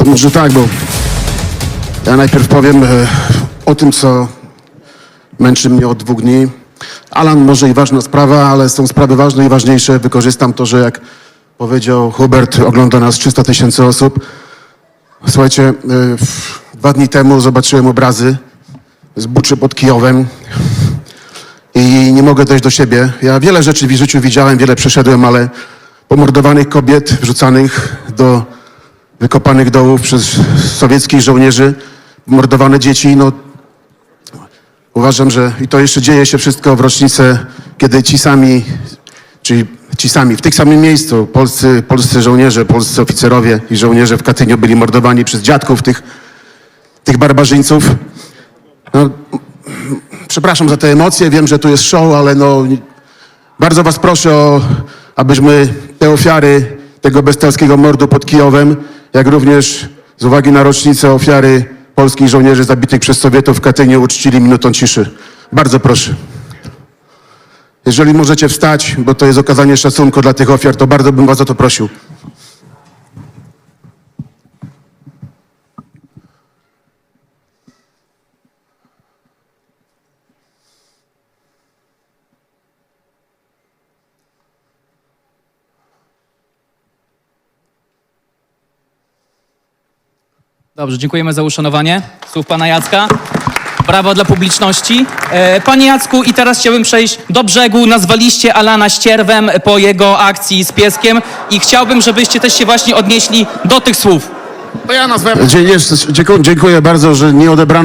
To może tak, bo ja najpierw powiem e, o tym, co męczy mnie od dwóch dni. Alan, może i ważna sprawa, ale są sprawy ważne i ważniejsze. Wykorzystam to, że jak powiedział Hubert, ogląda nas 300 tysięcy osób. Słuchajcie, e, dwa dni temu zobaczyłem obrazy z Buczy pod Kijowem i nie mogę dojść do siebie. Ja wiele rzeczy w życiu widziałem, wiele przeszedłem, ale pomordowanych kobiet wrzucanych do wykopanych dołów przez sowieckich żołnierzy, mordowane dzieci, no uważam, że i to jeszcze dzieje się wszystko w rocznicę, kiedy ci sami, czyli ci sami, w tym samym miejscu, polscy, polscy żołnierze, polscy oficerowie i żołnierze w Katyniu byli mordowani przez dziadków tych, tych barbarzyńców. No, przepraszam za te emocje, wiem, że tu jest show, ale no, bardzo was proszę, o, abyśmy te ofiary tego bestialskiego mordu pod Kijowem, jak również z uwagi na rocznicę ofiary polskich żołnierzy zabitych przez Sowietów w Katyniu uczcili minutą ciszy. Bardzo proszę. Jeżeli możecie wstać, bo to jest okazanie szacunku dla tych ofiar, to bardzo bym was o to prosił. Dobrze, dziękujemy za uszanowanie słów pana Jacka. Brawo dla publiczności. E, Panie Jacku, i teraz chciałbym przejść do brzegu. Nazwaliście Alana ścierwem po jego akcji z pieskiem i chciałbym, żebyście też się właśnie odnieśli do tych słów. To ja nazwałem. Dziękuję bardzo, że nie odebrano.